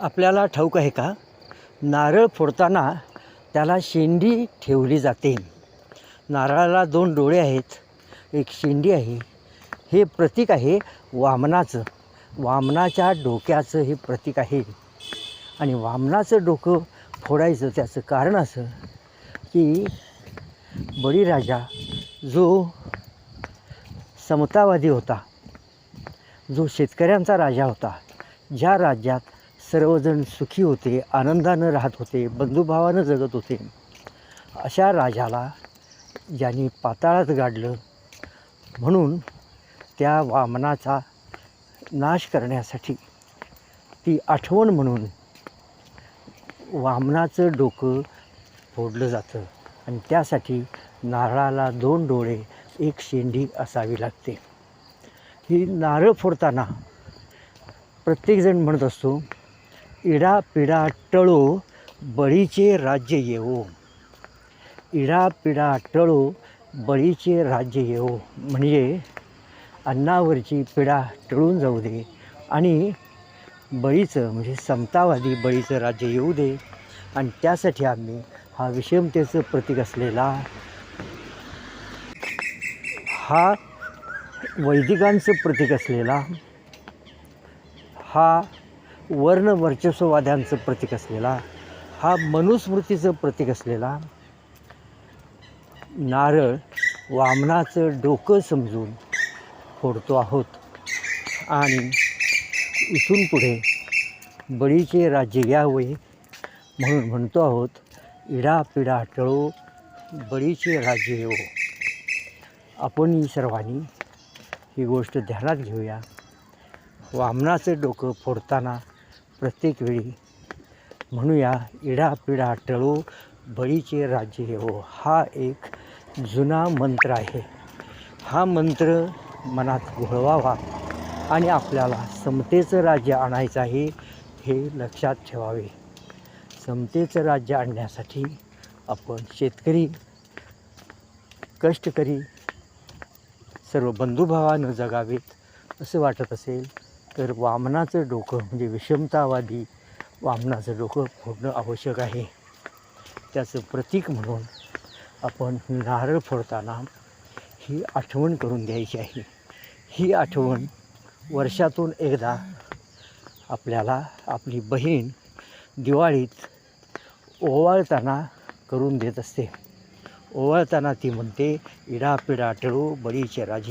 आपल्याला ठाऊक आहे का? नारळ फोडताना त्याला शेंडी ठेवली जाते. नारळाला दोन डोळे आहेत. एक शेंडी आहे. हे प्रतीक आहे वामनाचं. वामनाच्या डोक्याचं हे प्रतीक आहे. आणि वामनाचं डोकं फोडायचं त्याचं कारण असं की बळीराजा जो समतावादी होता जो शेतकऱ्यांचा राजा होता ज्या राज्यात सर्वजण सुखी होते आनंदानं राहत होते बंधुभावानं जगत होते. अशा राजाला ज्यांनी पाताळात गाडलं म्हणून त्या वामनाचा नाश करण्यासाठी ती आठवण म्हणून वामनाचं डोकं फोडलं जातं आणि त्यासाठी नारळाला दोन डोळे एक शेंडी असावी लागते. ही नारळ फोडताना प्रत्येकजण म्हणत असतो इडा पिडा टळो बळीचे राज्य येवो. इडा पिडा टळो बळीचे राज्य येवो. म्हणजे अन्नावरची पिढा टळून जाऊ दे आणि बळीचं म्हणजे समतावादी बळीचं राज्य येऊ दे. आणि त्यासाठी आम्ही हा विषमतेचं प्रतीक असलेला हा वैदिकांचं प्रतीक असलेला हा वर्ण वर्चस्ववाद्यांचं प्रतीक असलेला हा मनुस्मृतीचं प्रतीक असलेला नारळ वामनाचं डोकं समजून फोडतो आहोत. आणि इथून पुढे बळीचे राज्य यावे म्हणून म्हणतो आहोत इडा पिडा टळो बळीचे राज्य येवो. आपण सर्वांनी ही गोष्ट ध्यानात घेऊया. वामनाचं डोकं फोडताना प्रत्येक वेळी. म्हणूया इडापिडा टळो बळीचे राज्य येवो. हा एक जुना मंत्र आहे. हा मंत्र मनात घोळवावा आणि आपल्याला समतेचं राज्य आणायचं आहे हे लक्षात ठेवावे. समतेचं राज्य आणण्यासाठी आपण शेतकरी कष्टकरी सर्व बंधुभावानं जगावेत असं वाटत असेल तर वामनाचं डोकं म्हणजे विषमतावादी वामनाचं डोकं फोडणं आवश्यक आहे. त्याचं प्रतीक म्हणून आपण नारळ फोडताना ही आठवण करून द्यायची आहे. ही आठवण वर्षातून एकदा आपल्याला आपली बहीण दिवाळीत ओवाळताना करून देत असते. ओवाळताना ती म्हणते इडा पिडा बळीचे राजे.